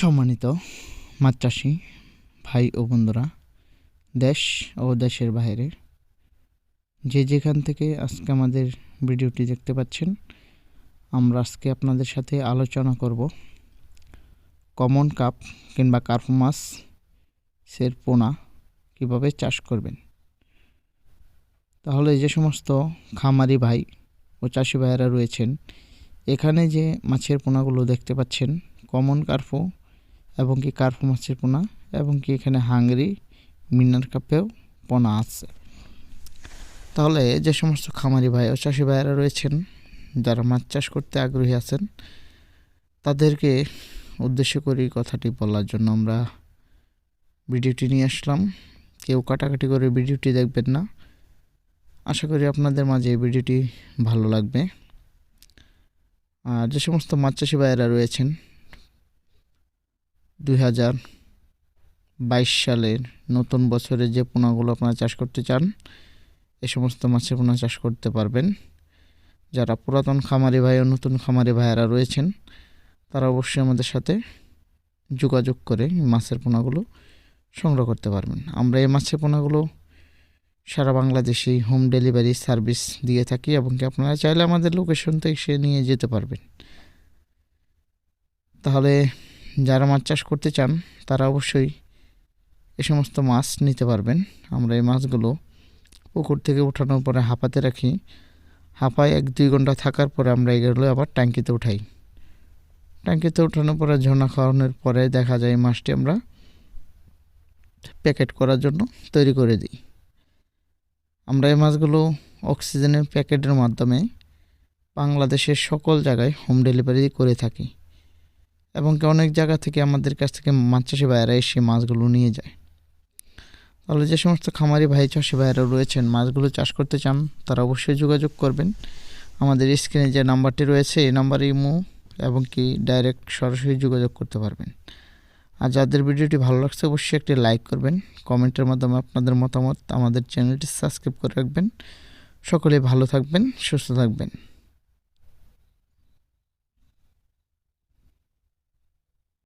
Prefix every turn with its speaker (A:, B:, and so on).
A: সম্মানিত চাষি ভাই ও বন্ধুরা, দেশ ও দেশের বাইরে যে যেখান থেকে আজকে আমাদের ভিডিওটি দেখতে পাচ্ছেন, আমরা আজকে আপনাদের সাথে আলোচনা করব কমন কাপ কিংবা কার্প মাছ সের পোনা কীভাবে চাষ করবেন। তাহলে যে সমস্ত খামারি ভাই ও চাষি ভাইয়েরা রয়েছেন, এখানে যে মাছের পোনাগুলো দেখতে পাচ্ছেন, কমন কার্পো এবং কি কার্পো পোনা এবং কি এখানে হাঙ্গরি মিনার কাপেও পোনা আছে। তাহলে যে সমস্ত খামারি ভাই ও চাষি ভাইয়েরা রয়েছেন, যারা মাছ চাষ করতে আগ্রহী আছেন, তাদেরকে উদ্দেশ্য করে কথাটি বলার জন্য আমরা ভিডিওটি নিয়ে আসলাম। কেউ কাটাকাটি করে ভিডিওটি দেখবেন না। আশা করি আপনাদের মাঝে এই ভিডিওটি ভালো লাগবে। আর যে সমস্ত মাছ চাষি ভাইয়েরা রয়েছেন দুই হাজার বাইশ সালের নতুন বছরে যে পোনাগুলো আপনারা চাষ করতে চান, এ সমস্ত মাছের পোনা চাষ করতে পারবেন। যারা পুরাতন খামারি ভাই ও নতুন খামারি ভাইয়েরা রয়েছেন, তারা অবশ্যই আমাদের সাথে যোগাযোগ করে মাছের পোনাগুলো সংগ্রহ করতে পারবেন। আমরা এই মাছের পোনাগুলো সারা বাংলাদেশেই হোম ডেলিভারি সার্ভিস দিয়ে থাকি এবং কি আপনারা চাইলে আমাদের লোকেশন থেকে সে নিয়ে যেতে পারবেন। তাহলে যারা মাছ চাষ করতে চান, তারা অবশ্যই এ সমস্ত মাছ নিতে পারবেন। আমরা এই মাছগুলো পুকুর থেকে ওঠানোর পরে হাঁপাতে রাখি। হাঁপায় এক দুই ঘণ্টা থাকার পরে আমরা এগুলো আবার ট্যাঙ্কিতে উঠাই। ট্যাঙ্কিতে ওঠানোর পরে ঝর্ণা খাওয়ানোর পরে দেখা যায় মাছটি আমরা প্যাকেট করার জন্য তৈরি করে দিই। আমরা এই মাছগুলো অক্সিজেনের প্যাকেটের মাধ্যমে বাংলাদেশের সকল জায়গায় হোম ডেলিভারি করে থাকি। এবং কি অনেক জায়গা থেকে আমাদের কাছ থেকে মাছ চাষি ভাইয়েরা এসে মাছগুলো নিয়ে যায়। তাহলে যে সমস্ত খামারি ভাই চাষি ভাইয়েরা রয়েছেন, মাছগুলো চাষ করতে চান, তারা অবশ্যই যোগাযোগ করবেন। আমাদের স্ক্রিনে যে নাম্বারটি রয়েছে, এই নাম্বারে ইমো এবং কি ডাইরেক্ট সরাসরি যোগাযোগ করতে পারবেন। আর যাদের ভিডিওটি ভালো লাগছে, অবশ্যই একটি লাইক করবেন। কমেন্টের মাধ্যমে আপনাদের মতামত আমাদের চ্যানেলটি সাবস্ক্রাইব করে রাখবেন। সকলে ভালো থাকবেন, সুস্থ থাকবেন।